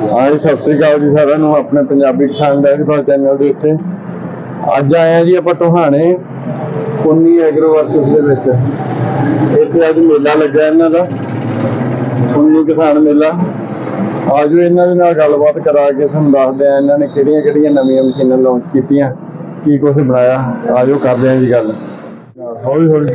ਹਾਂਜੀ, ਸਤਿ ਸ੍ਰੀ ਅਕਾਲ ਜੀ ਸਾਰਿਆਂ ਨੂੰ, ਆਪਣੇ ਪੰਜਾਬੀ ਕਿਸਾਨ ਡੈਰੀ ਫਾਰਮ ਚੈਨਲ ਦੇ ਉੱਤੇ ਅੱਜ ਆਏ ਜੀ ਆਪਾਂ ਟੋਹਾਣੇ ਪੁੰਨੀ ਐਗਰੋ ਵਰਕਸ ਦੇ ਵਿੱਚ। ਇੱਥੇ ਅੱਜ ਮੇਲਾ ਲੱਗਾ ਇਹਨਾਂ ਦਾ ਪੁੰਨੀ ਕਿਸਾਨ ਮੇਲਾ। ਆਜੋ ਇਹਨਾਂ ਦੇ ਨਾਲ ਗੱਲਬਾਤ ਕਰਾ ਕੇ ਤੁਹਾਨੂੰ ਦੱਸਦੇ ਆ ਇਹਨਾਂ ਨੇ ਕਿਹੜੀਆਂ ਕਿਹੜੀਆਂ ਨਵੀਆਂ ਮਸ਼ੀਨਾਂ ਲਾਂਚ ਕੀਤੀਆਂ, ਕੀ ਕੁਝ ਬਣਾਇਆ। ਆਜੋ ਕਰਦੇ ਆ ਜੀ ਗੱਲ। ਹੌਲੀ ਹੌਲੀ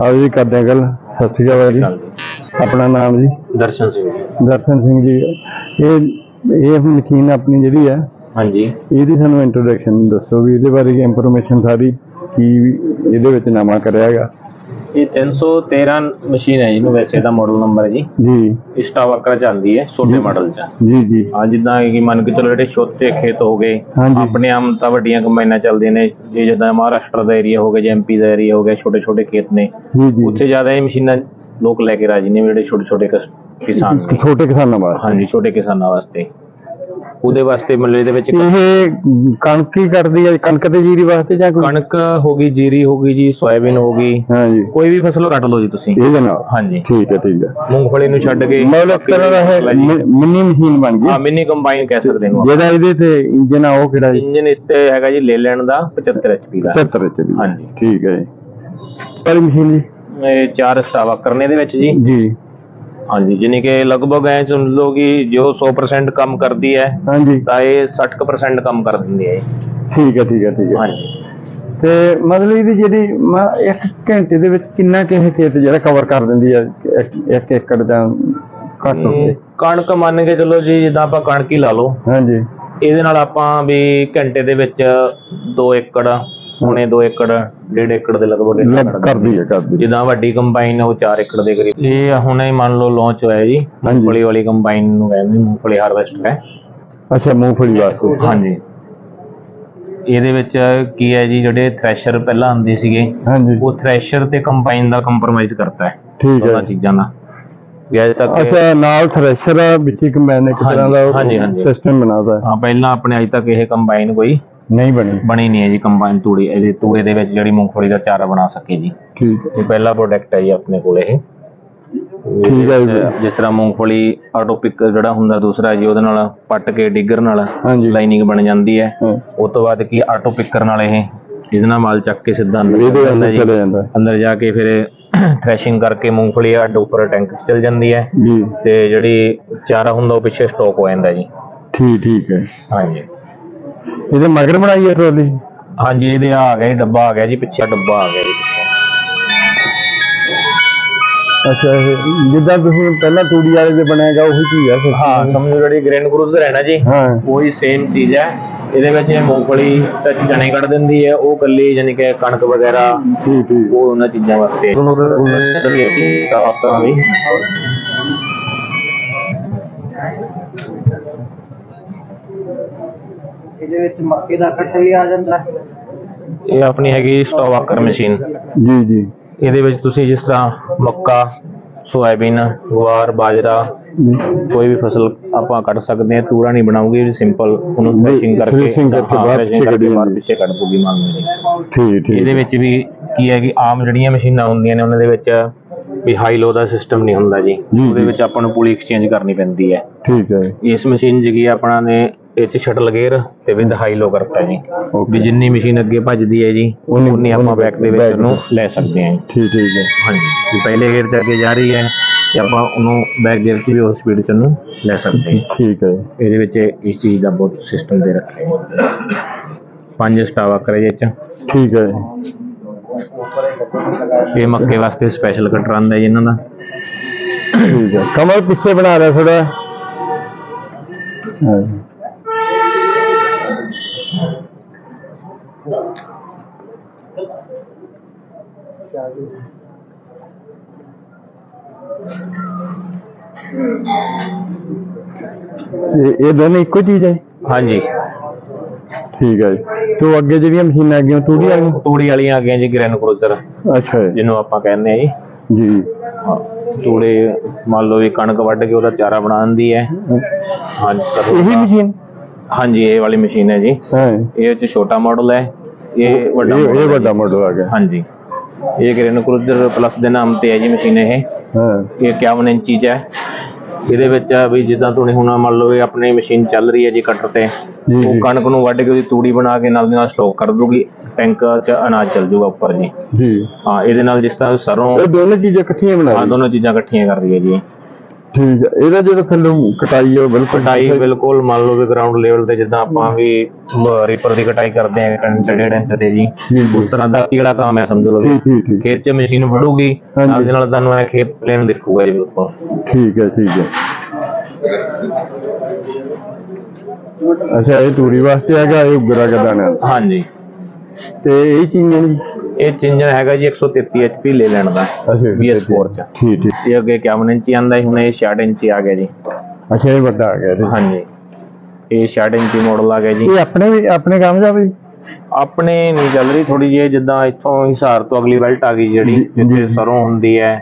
ਆਜੋ ਜੀ ਕਰਦੇ ਆ ਗੱਲ। ਸਤਿ ਸ੍ਰੀ ਅਕਾਲ ਜੀ। ਆਪਣਾ ਨਾਮ ਜੀ? ਦਰਸ਼ਨ ਸਿੰਘ ਦਰਸ਼ਨ ਸਿੰਘ ਜੀ। ਇਹ ਇਹ ਮਸ਼ੀਨ ਆਪਣੀ ਜਿਹੜੀ ਹੈ ਹਾਂਜੀ। ਇਹਦੀ ਸਾਨੂੰ ਇੰਟਰੋਡਕਸ਼ਨ ਦੱਸੋ ਵੀ ਇਹਦੇ ਬਾਰੇ ਇਨਫੋਰਮੇਸ਼ਨ ਸਾਰੀ। ਕੀ ਇਹਦੇ ਵਿੱਚ ਨਵਾਂ ਕਰਿਆ ਹੈਗਾ? ਇਹ 313 ਮਸ਼ੀਨ ਹੈ ਜਿਹਨੂੰ ਵੈਸੇ ਦਾ ਮਾਡਲ ਨੰਬਰ ਹੈ ਜੀ। ਜੀ। ਸਟਾ ਵਰਕਰ ਚੱਲਦੀ ਹੈ ਛੋਟੇ ਮਾਡਲ ਚ। ਜੀ ਜੀ। ਆ ਜਿੱਦਾਂ ਕਿ ਮੰਨ ਕੇ ਚਲੋ ਜਿਹੜੇ ਛੋਟੇ ਖੇਤ ਹੋ ਗਏ ਹਾਂਜੀ। ਆਪਣੇ ਆਮ ਤਾਂ ਵੱਡੀਆਂ ਕੰਬਾਈਨਾਂ ਚੱਲਦੀਆਂ ਨੇ। ਜੇ ਜਿੱਦਾਂ ਮਹਾਰਾਸ਼ਟਰ ਦਾ ਏਰੀਆ ਹੋ ਗਿਆ ਜਾਂ ਐਮਪੀ ਦਾ ਏਰੀਆ ਹੋ ਗਿਆ ਛੋਟੇ ਛੋਟੇ ਖੇਤ ਨੇ। ਜੀ ਜੀ। ਉੱਥੇ ਜ਼ਿਆਦਾ ਇਹ ਮਸ਼ੀਨਾਂ ਲੋਕ ਲੈ ਕੇ ਰਾਜੀ ਨੇ ਜਿਹੜੇ ਛੋਟੇ ਛੋਟੇ ਕਿਸਾਨ ਨੇ। ਛੋਟੇ ਕਿਸਾਨਾਂ ਵਾਸਤੇ। ਹਾਂਜੀ ਛੋਟੇ ਕਿਸਾਨਾਂ ਵਾਸਤੇ। ਉਹਦੇ ਵਾਸਤੇ ਮਤਲਬ ਇਹਦੇ ਵਿੱਚ ਇਹ ਕਣਕ ਹੀ ਕਰਦੀ ਹੈ ਕਣਕ ਤੇ ਜੀਰੀ ਵਾਸਤੇ ਜਾਂ ਕੋਈ? ਕਣਕ ਹੋ ਗਈ ਜੀਰੀ ਹੋ ਗਈ ਜੀ ਸੋਇਆਬੀਨ ਹੋ ਗਈ। ਹਾਂ ਜੀ ਕੋਈ ਵੀ ਫਸਲ ਕੱਟ ਲਓ ਜੀ ਤੁਸੀਂ। ਇਹਦੇ ਨਾਲ? ਹਾਂਜੀ। ਠੀਕ ਹੈ ਠੀਕ ਹੈ। ਮੂੰਗਫਲੀ ਨੂੰ ਛੱਡ ਕੇ ਮਤਲਬ ਤਰ੍ਹਾਂ ਦਾ ਇਹ ਮਿੰਨੀ ਮਸ਼ੀਨ ਬਣ ਹਾਂ ਗਈ ਮਿੰਨੀ ਕੰਬਾਈਨ ਕਹਿ ਸਕਦੇ ਨੂੰ ਜਿਹੜਾ ਇਹਦੇ ਤੇ ਇੰਜਨ ਆ ਉਹ ਕਿਹੜਾ ਜੀ? ਇੰਜਨ ਇਸ ਤੇ ਹੈਗਾ ਜੀ ਲੈ ਲੈਣ ਦਾ 75 HP ਦਾ। 75 ਚ ਦੀ। ਹਾਂਜੀ। ਠੀਕ ਹੈ ਜੀ। ਵਾਲੀ ਮਸ਼ੀਨ ਜੀ? ਇਹ ਚਾਰ ਸਟਾਵਾ ਕਰਨੇ ਦੇ ਵਿੱਚ ਜੀ। ਜੀ। ਹਾਂਜੀ ਜਿਨੀ ਕਿ ਲਗਭਗ ਐ ਸੁਣ ਲਓ ਕਿ ਜੋ 100% ਕੰਮ ਕਰਦੀ ਹੈ ਹਾਂਜੀ। ਤਾਂ ਇਹ 60% ਕੰਮ ਕਰ ਦਿੰਦੀ ਹੈ ਇਹ। ਠੀਕ ਹੈ ਠੀਕ ਹੈ ਠੀਕ ਹੈ। ਹਾਂਜੀ। ਤੇ ਮਤਲਬ ਇਹਦੀ ਜਿਹੜੀ ਮ- ਇੱਕ ਘੰਟੇ ਦੇ ਵਿੱਚ ਕਿੰਨਾ ਕਿਸੇ ਖੇਤ ਜਿਹੜਾ ਕਵਰ ਕਰ ਦਿੰਦੀ ਹੈ ਇੱਕ- ਇੱਕ ਏਕੜ ਜਾਂ ਘੱਟ ਹੋ ਇਹ ਕਣਕ ਮੰਨ ਕੇ ਚਲੋ ਜੀ ਜਿੱਦਾਂ ਆਪਾਂ ਕਣਕ ਹੀ ਲਾ ਲਓ। ਹਾਂਜੀ। ਇਹਦੇ ਨਾਲ ਆਪਾਂ ਵੀ ਘੰਟੇ ਦੇ ਵਿੱਚ 2 ਏਕੜ ਹੁਣੇ 2 ਏਕੜ 1.5 ਏਕੜ ਦੇ ਲਗਭਗ ਲੱਗ ਕਰਦੀ ਹੈ ਕਰਦੀ ਹੈ। ਜਿੱਦਾਂ ਵੱਡੀ ਕੰਬਾਈਨ ਉਹ 4 ਏਕੜ ਦੇ ਕਰੀਬ। ਇਹ ਹੁਣੇ ਮੰਨ ਲਓ ਲਾਂਚ ਹੋਇਆ ਜੀ ਮੂੰਗਫਲੀ ਵਾਲੀ ਕੰਬਾਈਨ ਨੂੰ ਕਹਿੰਦੇ ਮੂੰਗਫਲੀ ਹਾਰਵੈਸਟਰ ਹੈ। ਅੱਛਾ ਮੂੰਗਫਲੀ ਵਾਸਤੇ। ਹਾਂਜੀ। ਇਹਦੇ ਵਿੱਚ ਕੀ ਹੈ ਜੀ ਜਿਹੜੇ ਥ੍ਰੈਸ਼ਰ ਪਹਿਲਾਂ ਆਉਂਦੇ ਸੀਗੇ ਹਾਂਜੀ। ਉਹ ਥ੍ਰੈਸ਼ਰ ਤੇ ਕੰਬਾਈਨ ਦਾ ਕੰਪਰੋਮਾਈਜ਼ ਕਰਤਾ ਹੈ ਠੀਕ ਦੋਨਾਂ ਹੈ ਚੀਜ਼ਾਂ ਦਾ ਵੀ ਅਜੇ ਤੱਕ ਅੱਛਾ ਨਾਲ ਥ੍ਰੈਸ਼ਰ ਵਿੱਚ ਹੀ ਕੰਬਾਈਨ ਇੱਕ ਤਰ੍ਹਾਂ ਦਾ ਹਾਂਜੀ, ਹਾਂਜੀ। ਸਿਸਟਮ ਬਣਾਦਾ ਹਾਂ ਪਹਿਲਾਂ ਆਪਣੇ ਅਜੇ ਤੱਕ ਇਹ ਕੰਬਾਈਨ ਕੋਈ ਨਹੀਂ ਬਣੀ। ਬਣੀ ਨਹੀਂ ਹੈ ਜੀ ਕੰਬਾਈਨ ਤੂੜੀ ਇਹਦੇ ਤੂੜੇ ਦੇ ਵਿੱਚ ਜਿਹੜੀ ਮੂੰਗਫਲੀ ਦਾ ਚਾਰਾ ਬਣਾ ਸਕੇ ਜੀ। ਠੀਕ ਹੈ। ਇਹ ਪਹਿਲਾ ਪ੍ਰੋਡਕਟ ਹੈ ਜੀ ਆਪਣੇ ਕੋਲ ਇਹ। ਠੀਕ ਹੈ ਜੀ। ਜਿਸ ਤਰ੍ਹਾਂ ਮੂੰਗਫਲੀ ਆਟੋ ਪਿਕ ਜਿਹੜਾ ਹੁੰਦਾ ਦੂਸਰਾ ਜੀ ਉਹਦੇ ਨਾਲ ਪੱਟ ਕੇ ਡਿੱਗਰ ਨਾਲ ਲਾਈਨਿੰਗ ਬਣ ਜਾਂਦੀ ਹੈ। ਉਸ ਤੋਂ ਬਾਅਦ ਕੀ ਆਟੋ ਪਿੱਕਰ ਨਾਲ ਇਹ ਇਹਦੇ ਨਾਲ ਮਾਲ ਚੱਕ ਕੇ ਸਿੱਧਾ ਅੰਦਰ ਚਲੇ ਜਾਂਦਾ ਅੰਦਰ ਜਾ। ਕੇ ਫਿਰ ਥ੍ਰੈਸ਼ਿੰਗ ਕਰਕੇ ਮੂੰਗਫਲੀ ਅੱਡ ਉੱਪਰ ਟੈਂਕ ਚਲ ਜਾਂਦੀ ਹੈ। ਤੇ ਜਿਹੜੀ ਚਾਰਾ ਹੁੰਦਾ ਉਹ ਪਿੱਛੇ ਸਟਾਕ ਹੋ ਜਾਂਦਾ ਜੀ। ਠੀਕ ਠੀਕ ਹੈ। ਹਾਂਜੀ। ਇਹਦੇ ਮਗਰ ਬਣਾਈ ਹੈ ਟਰਾਲੀ? ਹਾਂਜੀ ਇਹਦੇ ਆ ਗਿਆ ਜੀ ਡੱਬਾ ਆ ਗਿਆ ਜੀ ਪਿੱਛੇ ਡੱਬਾ ਆ ਗਿਆ ਜੀ। ਪਿੱਛੇ ਅੱਛਾ ਇਹ ਜਿੱਦਾਂ ਤੁਸੀਂ ਪਹਿਲਾਂ ਤੂੜੀ ਵਾਲੇ ਦੇ ਬਣਾਏਗਾ ਉਹੀ ਚੀਜ਼ ਆ ਫਿਰ। ਹਾਂ ਸਮਝੋ ਜਿਹੜੀ ਗ੍ਰੈਂਡ ਕਰੂਜ਼ਰ ਹੈ ਨਾ ਜੀ ਹਾਂ। ਉਹੀ ਸੇਮ ਚੀਜ਼ ਹੈ ਇਹਦੇ ਵਿੱਚ ਇਹ ਮੂੰਗਫਲੀ ਤੇ ਚਨੇ ਕੱਢ ਦਿੰਦੀ ਹੈ ਉਹ ਕੱਲੀ ਯਾਨੀ ਕਿ ਕਣਕ ਵਗੈਰਾ ਠੀਕ ਠੀਕ। ਉਹ ਉਹਨਾਂ ਚੀਜ਼ਾਂ ਵਾਸਤੇ। ਉਹਨੂੰ ਤਾਂ ਆਪਾਂ ਵੀ ਇਹਦੇ ਵਿੱਚ ਮੱਕੀ ਦਾ ਕੱਟ ਵੀ ਆ ਜਾਂਦਾ। ਹੈ। ਇਹ ਆਪਣੀ ਹੈਗੀ ਸਟੋਵਾਕਰ ਮਸ਼ੀਨ ਜੀ ਜੀ। ਇਹਦੇ ਵਿੱਚ ਤੁਸੀਂ ਜਿਸ ਤਰ੍ਹਾਂ ਮੱਕਾ ਸੋਇਆਬੀਨ ਗੁਆਰ ਬਾਜਰਾ। ਕੋਈ ਵੀ ਫਸਲ ਆਪਾਂ ਕੱਢ ਸਕਦੇ ਹਾਂ। ਤੂੜਾ ਨਹੀਂ ਬਣਾਉਗੀ ਸਿੰਪਲ ਉਹਨੂੰ ਥ੍ਰੈਸ਼ਿੰਗ ਕਰਕੇ threshing ਕਰਕੇ threshing ਪਿੱਛੇ ਕਰਕੇ ਜਾਂਦੀ। ਪਿੱਛੇ ਕੱਢ ਦੂਗੀ ਮੰਨ ਲਓ ਠੀਕ ਠੀਕ ਇਹਦੇ ਵਿੱਚ ਵੀ ਕੀ ਹੈ ਕਿ ਆਮ ਜਿਹੜੀਆਂ ਮਸ਼ੀਨਾਂ ਹੁੰਦੀਆਂ ਨੇ ਉਹਨਾਂ ਦੇ ਵਿੱਚ ਵੀ ਹਾਈ ਲੋ ਦਾ ਸਿਸਟਮ ਨਹੀਂ ਹੁੰਦਾ ਜੀ। ਜੀ, ਉਹਦੇ ਜੀ। ਵਿੱਚ ਆਪਾਂ ਨੂੰ ਪੁਲੀ ਐਕਸਚੇਂਜ ਕਰਨੀ ਪੈਂਦੀ ਹੈ। ਠੀਕ ਹੈ। ਇਸ ਮਸ਼ੀਨ ਜਿਹੜੀ ਆਪਣਾ ਨੇ ਇਹ ਚ ਸ਼ਟਲ ਗੇਅਰ ਤੇ ਵਿਦ ਹਾਈ ਲੋ ਕਰਤਾ ਜੀ। ਵੀ ਜਿੰਨੀ ਮਸ਼ੀਨ ਅੱਗੇ ਭੱਜਦੀ ਹੈ ਜੀ ਉਨੀ- ਆਪਾਂ ਬੈਕ ਦੇ ਵਿੱਚ ਉਹਨੂੰ ਲੈ ਸਕਦੇ ਹਾਂ। ਠੀਕ ਠੀਕ ਹੈ। ਹਾਂਜੀ। ਵੀ ਪਹਿਲੇ ਗੇਅਰ ਤੇ ਅੱਗੇ ਜਾ ਰਹੀ ਹੈ ਤੇ ਆਪਾਂ ਉਹਨੂੰ ਬੈਕ ਗੇਅਰ 'ਚ ਵੀ ਉਸ ਸਪੀਡ 'ਚ ਉਹਨੂੰ ਲੈ ਸਕਦੇ ਹਾਂ। ਠੀਕ ਹੈ। ਇਹਦੇ ਵਿੱਚ ਇਸ ਚੀਜ਼ ਦਾ ਬਹੁਤ ਸਿਸਟਮ ਦੇ ਰੱਖਿਆ ਹੈ। ਪੰਜ ਸਟਾਵਾ ਕਰੇ ਇਹ ਚ। ਠੀਕ ਹੈ। ਇਹ ਮੱਕੇ ਵਾਸਤੇ ਸਪੈਸ਼ਲ ਕਟਰ ਆਂਦਾ ਜੀ ਇਹਨਾਂ ਦਾ। ਠੀਕ ਹੈ। ਕਮਲ ਪਿੱਛੇ ਬਣਾ ਰਿਹਾ ਥੋੜਾ ਹਾਂ। ਇਹ ਇਹ ਦੋਨੇ ਇੱਕੋ ਚੀਜ਼ ਹੈ? ਹਾਂਜੀ। ਠੀਕ ਹੈ ਜੀ। ਤੋਂ ਅੱਗੇ ਜਿਹੜੀਆਂ ਮਸ਼ੀਨਾਂ ਹੈਗੀਆਂ ਤੂੜੀ ਵਾਲੀਆਂ? ਤੂੜੀ ਵਾਲੀਆਂ ਆ ਗਈਆਂ ਜੀ ਗ੍ਰੈਨ ਕਰੂਜ਼ਰ ਅੱਛਾ ਜੀ। ਜਿਹਨੂੰ ਆਪਾਂ ਕਹਿੰਦੇ ਆ ਜੀ। ਜੀ। ਤੂੜੇ ਮੰਨ ਲਓ ਵੀ ਕਣਕ ਵੱਢ ਕੇ ਉਹਦਾ ਚਾਰਾ ਬਣਾ ਦਿੰਦੀ ਹੈ। ਹਾਂਜੀ ਸਰ ਇਹੀ ਮਸ਼ੀਨ? ਹਾਂਜੀ ਇਹ ਵਾਲੀ ਮਸ਼ੀਨ ਹੈ ਜੀ। ਹਾਂ। ਇਹ ਚ ਛੋਟਾ ਮਾਡਲ ਹੈ। ਇਹ ਵੱਡਾ ਇਹ model ਇਹ ਹੈ ਵੱਡਾ। ਮਾਡਲ ਆ ਗਿਆ। ਹਾਂਜੀ। ਇਹ ਗ੍ਰੈਨ ਕਰੂਜ਼ਰ ਪਲੱਸ ਦੇ ਨਾਮ ਤੇ ਹੈ ਜੀ ਮਸ਼ੀਨ ਇਹ। ਹਾਂ। ਇਹ 51 ਇੰਚੀ ਚ ਹੈ। ਇਹਦੇ ਵਿੱਚ ਆ ਵੀ ਜਿੱਦਾਂ ਤੁਸੀਂ ਹੁਣ ਮੰਨ ਲਓ ਵੀ ਆਪਣੀ ਮਸ਼ੀਨ ਚੱਲ ਰਹੀ ਹੈ ਜੀ ਕਟਰ ਤੇ ਜੀ ਉਹ ਜੀ। ਕਣਕ ਨੂੰ ਵੱਢ ਕੇ ਉਹਦੀ ਤੂੜੀ ਬਣਾ ਕੇ ਨਾਲ ਦੀ ਨਾਲ ਸਟੋਕ ਕਰ ਦੂਗੀ ਟੈਂਕ ਚ ਅਨਾਜ ਚੱਲ ਜਾਊਗਾ ਉੱਪਰ ਜੀ। ਜੀ। ਹਾਂ ਇਹਦੇ ਨਾਲ ਜਿਸ ਤਰ੍ਹਾਂ ਸਰੋਂ ਇਹ ਦੋਨੇ ਚੀਜ਼ਾਂ ਇਕੱਠੀਆਂ ਬਣਾ ਹਾਂ ਲਈ ਦੋਨੋਂ ਚੀਜ਼ਾਂ ਇਕੱਠੀਆਂ ਕਰ ਰਹੀ ਹੈ ਜੀ। ਠੀਕ ਹੈ। ਇਹਦਾ ਜਿਹੜਾ ਥੱਲੋਂ ਕਟਾਈ ਹੈ ਉਹ ਬਿਲਕੁਲ ਕਟਾਈ ਬਿਲਕੁਲ ਮੰਨ ਲਓ ਵੀ ਗਰਾਊਂਡ ਲੈਵਲ ਤੇ ਜਿੱਦਾਂ ਆਪਾਂ ਵੀ ਰੀਪਰ ਦੀ ਕਟਾਈ ਕਰਦੇ ਆ ਕੰਚ ਡੇਢ ਇੰਚ ਤੇ ਜੀ। ਜੀ ਜੀ। ਉਸ ਤਰ੍ਹਾਂ ਦਾ ਕਿਹੜਾ ਕੰਮ ਹੈ ਸਮਝ ਲਓ ਵੀ। ਖੇਤ 'ਚ ਮਸ਼ੀਨ ਵੜੂਗੀ। ਨਾਲ ਦੇ ਨਾਲ ਤੁਹਾਨੂੰ ਇਹ ਖੇਤ ਪਲੇਨ ਦਿਖੂਗਾ ਜੀ ਬਿਲਕੁਲ। ਠੀਕ ਹੈ ਠੀਕ ਹੈ। ਅੱਛਾ ਇਹ ਤੂੜੀ ਵਾਸਤੇ ਹੈਗਾ ਇਹ ਉਗਰਾ ਗਦਾਣਾ ਹਾਂਜੀ। ਤੇ ਇਹ ਚੀਜ਼ਾਂ ਨਹੀਂ ਇਹ ਚਿੰਜਨ ਹੈਗਾ ਜੀ 133 HP ਲੈ ਲੈਣ ਦਾ ਅੱਛਾ BS4 ਚ। ਠੀਕ ਠੀਕ। ਇਹ ਅੱਗੇ 51 ਇੰਚੀ ਆਂਦਾ ਸੀ ਹੁਣ ਇਹ 66 ਇੰਚੀ ਆ ਗਿਆ ਜੀ। ਅੱਛਾ ਇਹ ਵੱਡਾ ਆ ਗਿਆ ਇਹਦੇ। ਹਾਂਜੀ। ਇਹ 66 ਇੰਚੀ ਮਾਡਲ ਆ ਗਿਆ ਜੀ। ਇਹ ਆਪਣੇ ਆਪਣੇ ਕੰਮ ਦਾ ਵੀ? ਆਪਣੇ ਨਹੀਂ ਚੱਲ ਰਹੀ ਥੋੜੀ ਜਿਹੀ ਜਿੱਦਾਂ ਇੱਥੋਂ ਹਿਸਾਰ ਤੋਂ ਅਗਲੀ ਬੈਲਟ ਆ ਗਈ ਜਿਹੜੀ ਜੀ, ਜੀ, ਜਿੱਥੇ ਜੀ। ਸਰੋਂ ਹੁੰਦੀ ਹੈ।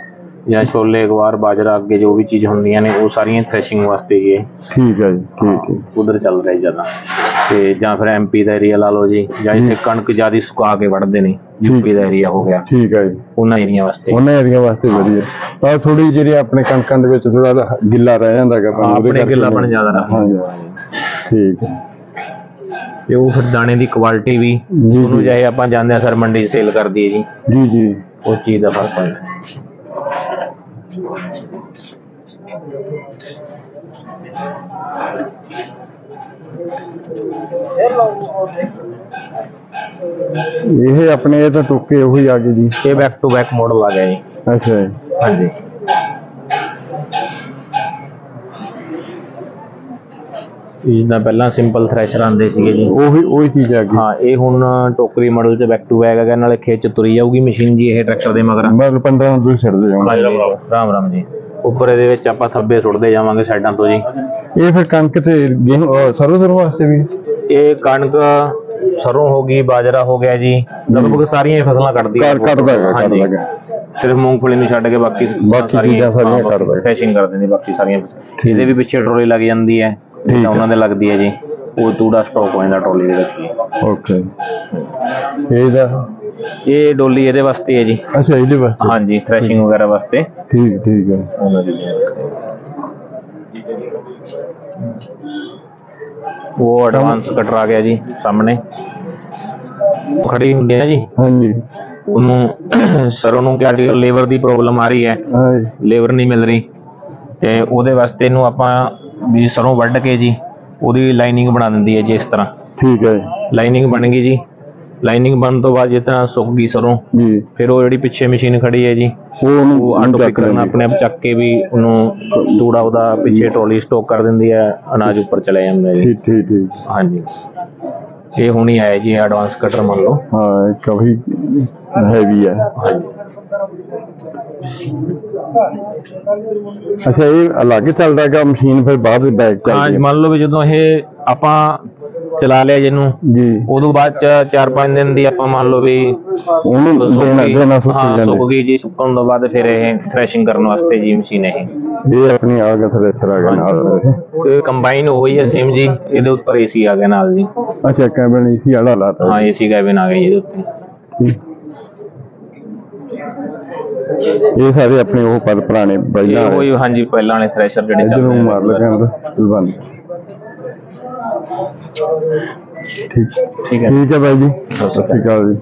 ਜਾਂ ਛੋਲੇ ਗਵਾਰ ਬਾਜਰਾ ਅੱਗੇ ਜੋ ਵੀ ਚੀਜ਼ ਹੁੰਦੀਆਂ ਨੇ ਉਹ ਸਾਰੀਆਂ ਥ੍ਰੈਸ਼ਿੰਗ ਵਾਸਤੇ ਹੀ ਇਹ ਠੀਕ ਹੈ ਜੀ ਠੀਕ ਹੈ। ਉਧਰ ਚੱਲ ਰਿਹਾ ਜ਼ਿਆਦਾ। ਤੇ ਜਾਂ ਫਿਰ ਐਮਪੀ ਦਾ ਏਰੀਆ ਲਾ ਲਓ ਜੀ ਜਾਂ ਇੱਥੇ ਕਣਕ ਜਿਆਦੀ ਸੁਕਾ ਕੇ ਵੱਢਦੇ ਨੇ ਯੂਪੀ ਦਾ ਏਰੀਆ ਹੋ ਗਿਆ। ਠੀਕ ਹੈ ਜੀ। ਉਹਨਾਂ ਏਰੀਆ ਵਾਸਤੇ। ਉਹਨਾਂ ਏਰੀਆ ਵਾਸਤੇ ਵਧੀਆ। ਪਰ ਥੋੜੀ ਜਿਹੜੀ ਆਪਣੇ ਕਣਕਾਂ ਦੇ ਵਿੱਚ ਥੋੜਾ ਗਿੱਲਾ ਰਹਿ ਜਾਂਦਾ ਹੈਗਾ ਹਾਂ, ਉਹਦੇ ਆਪਣੇ ਕਰਕੇ ਗਿੱਲਾਪਣ ਜ਼ਿਆਦਾ ਰੱਖ ਹਾਂਜੀ। ਠੀਕ ਹੈ। ਤੇ ਉਹ ਫਿਰ ਦਾਣੇ ਦੀ ਕੁਆਲਿਟੀ ਵੀ ਉਹਨੂੰ। ਚਾਹੇ ਆਪਾਂ ਜਾਂਦੇ ਆ ਸਰ ਮੰਡੀ ਸੇਲ ਕਰ ਦਈਏ ਜੀ। ਜੀ ਜੀ। ਉਹ ਚੀਜ਼ ਦਾ ਫ਼ਰਕ ਹੁੰਦਾ ਇਹ ਆਪਣੇ ਇਹ ਤਾਂ ਟੋਕੇ ਉਹੀ ਆ ਗਏ ਜੀ ਇਹ ਬੈਕ ਟੂ ਬੈਕ ਮਾਡਲ ਆ ਗਿਆ ਜੀ ਅੱਛਾ ਜੀ ਹਾਂਜੀ ਜਿੱਦਾਂ ਪਹਿਲਾਂ ਸਿੰਪਲ ਥ੍ਰੈਸ਼ਰ ਆਉਂਦੇ ਸੀਗੇ ਜੀ। ਉਹੀ ਉਹੀ ਚੀਜ਼ ਆ ਗਈ ਹਾਂ ਇਹ ਹੁਣ ਟੋਕਰੀ ਮਾਡਲ ਚ ਬੈਕ ਟੂ ਬੈਕ ਹੈਗਾ ਨਾਲੇ ਖੇਤ ਚ ਤੁਰੀ ਜਾਊਗੀ ਮਸ਼ੀਨ ਜੀ ਇਹ ਟਰੈਕਟਰ ਦੇ ਮਗਰ। ਮਤਲਬ 15 ਨੂੰ ਤੁਸੀਂ ਛੱਡਦੇ ਜਾਓਗੇ। ਰਾਮ ਰਾਮ ਜੀ। ਉੱਪਰ ਇਹਦੇ ਵਿੱਚ ਆਪਾਂ ਥੱਬੇ ਸੁੱਟਦੇ ਜਾਵਾਂਗੇ ਸਾਈਡਾਂ ਤੋਂ ਜੀ। ਇਹ ਫਿਰ ਕਣਕ ਤੇ ਗੇਹੂੰ ਸਰੋਂ ਸਰੋਂ ਵਾਸਤੇ ਵੀ? ਇਹ ਕਣਕ ਸਰੋਂ ਹੋ ਗਈ ਬਾਜਰਾ ਹੋ ਗਿਆ ਜੀ। ਲਗਭਗ ਸਾਰੀਆਂ ਹੀ ਫਸਲਾਂ ਕੱਢਦਾ ਹੈਗਾ ਕੱਢਦਾ ਹੈਗਾ ਸਿਰਫ ਮੂੰਗਫਲੀ ਨੂੰ ਛੱਡ ਕੇ ਬਾਕੀ ਬਾਕੀ ਚੀਜ਼ਾਂ ਸਾਰੀਆਂ ਕੱਢਦਾ ਹੈ। ਫੈਸ਼ਿੰਗ ਕਰ ਦਿੰਦੀ ਬਾਕੀ ਸਾਰੀਆਂ ਇਹਦੇ ਵੀ ਪਿੱਛੇ ਟਰੋਲੀ ਲੱਗ ਜਾਂਦੀ ਹੈ ਜਿੱਦਾਂ ਉਹਨਾਂ ਦੇ ਲੱਗਦੀ ਹੈ ਜੀ ਉਹ ਤੂੜਾ ਸਟਾਕ ਹੋ ਜਾਂਦਾ ਟਰੋਲੀ ਦੇ ਵਿੱਚ ਓਕੇ ਇਹਦਾ ਇਹ ਡੋਲੀ ਇਹਦੇ ਵਾਸਤੇ ਹੈ ਜੀ ਅੱਛਾ ਇਹਦੇ ਵਾਸਤੇ ਹਾਂਜੀ ਥ੍ਰੈਸ਼ਿੰਗ ਵਗੈਰਾ ਵਾਸਤੇ ਠੀਕ ਠੀਕ ਹੈ ਉਹਨਾਂ ਚੀਜ਼ਾਂ ਵਾਸਤੇ ਉਹ ਐਡਵਾਂਸ ਕਟਰ ਆ ਗਿਆ ਜੀ ਸਾਹਮਣੇ ਉਹ ਖੜੀ ਹੁੰਦੀ ਹੈ ਜੀ ਹਾਂਜੀ ਉਹਨੂੰ ਸਰੋਂ ਨੂੰ ਕਿਹਾ ਲੇਬਰ ਦੀ ਪ੍ਰੋਬਲਮ ਆ ਰਹੀ ਹੈ। ਹਾਂਜੀ। ਲੇਬਰ ਨਹੀਂ ਮਿਲ ਰਹੀ। ਤੇ ਉਹਦੇ ਵਾਸਤੇ ਇਹਨੂੰ ਆਪਾਂ ਵੀ ਸਰੋਂ ਵੱਢ ਕੇ ਜੀ ਉਹਦੀ ਲਾਈਨਿੰਗ ਬਣਾ ਦਿੰਦੀ ਹੈ ਜੀ ਇਸ ਤਰ੍ਹਾਂ। ਠੀਕ ਹੈ ਲਾਈਨਿੰਗ ਬਣ ਗਈ ਜੀ। ਲਾਈਨਿੰਗ ਬਣਨ ਤੋਂ ਬਾਅਦ ਜਿਸ ਤਰ੍ਹਾਂ ਸੁੱਕ ਗਈ ਸਰੋਂ ਜੀ। ਫਿਰ ਉਹ ਜਿਹੜੀ ਪਿੱਛੇ ਮਸ਼ੀਨ ਖੜੀ ਹੈ ਜੀ ਉਹ ਉਹਨੂੰ ਉਹ ਆਟੋ ਚੱਕ ਪਿਕ ਕਰਨਾ ਲੈਂਦੀ। ਆਪਣੇ ਆਪ ਚੱਕ ਕੇ ਵੀ ਉਹਨੂੰ ਤੂੜਾ ਉਹਦਾ ਪਿੱਛੇ ਟਰਾਲੀ ਸਟੋਕ ਕਰ ਦਿੰਦੀ ਹੈ ਅਨਾਜ ਉੱਪਰ ਚਲੇ ਜਾਂਦਾ ਜੀ। ਠੀਕ ਠੀਕ ਠੀਕ। ਹਾਂਜੀ। ਇਹ ਹੁਣੀ ਆਇਆ ਜੀ ਐਡਵਾਂਸ ਕਟਰ ਮੰਨ ਲਓ। ਹਾਂ ਕਾਫੀ ਹੈਵੀ ਹੈ। ਅੱਛਾ ਇਹ ਅਲੱਗ ਚੱਲਦਾ ਹੈਗਾ ਮਸ਼ੀਨ ਫਿਰ ਬਾਅਦ ਵਿੱਚ ਬੈਕ ਹਾਂ ਚੱਲਦੀ ਹੈ? ਮੰਨ ਲਓ ਵੀ ਜਦੋਂ ਇਹ ਆਪਾਂ ਚਲਾ ਲਿਆ ਜਿਹਨੂੰ ਜੀ। ਉਦੋਂ ਬਾਅਦ ਚ 4-5 ਦਿਨ ਦੀ ਆਪਾਂ ਮੰਨ ਲਓ ਵੀ ਉਹਨੂੰ ਸੁੱਕ ਦੇਣਾ ਗਈ। ਦੇਣਾ ਸੁੱਕ ਹਾਂ ਸੁੱਕ ਜਾਂਦੇ ਗਈ ਜੀ। ਸੁੱਕਣ ਤੋਂ ਬਾਅਦ ਫਿਰ ਇਹ ਥ੍ਰੈਸ਼ਿੰਗ ਕਰਨ ਵਾਸਤੇ ਜੀ ਮਸ਼ੀਨ ਇਹ। ਇਹ ਆਪਣੀ ਆ ਗਿਆ ਥ੍ਰੈਸ਼ਰ ਆ ਗਿਆ ਨਾਲ ਇਹ ਕੰਬਾਈਨ ਹੋਈ ਹੈ ਸੇਮ ਜੀ। ਇਹਦੇ ਉੱਪਰ ਏਸੀ ਆ ਗਿਆ ਨਾਲ ਜੀ। ਅੱਛਾ ਕੈਬਨ ਇਸੀ ਵਾਲਾ ਲਾਤਾ। ਹਾਂ ਏਸੀ ਕੈਬਿਨ ਆ ਗਿਆ ਜੀ ਇਹਦੇ ਉੱਤੇ। ਇਹ ਸਾਰੇ ਆਪਣੇ ਉਹ ਪਰ ਪੁਰਾਣੇ ਪਹਿਲਾਂ ਇਹ ਹੋਈ ਹਾਂਜੀ ਪਹਿਲਾਂ ਵਾਲੇ ਥ੍ਰੈਸ਼ਰ ਜਿਹੜੇ ਇਧਰ ਚੱਲਦੇ ਨੂੰ ਮਾਰ ਨੇ ਲਗਾ ਬੰਦ ਠੀਕ ਠੀਕ ਹੈ। ਠੀਕ ਹੈ ਬਾਈ ਜੀ। ਸਤਿ ਸ਼੍ਰੀ ਅਕਾਲ ਜੀ।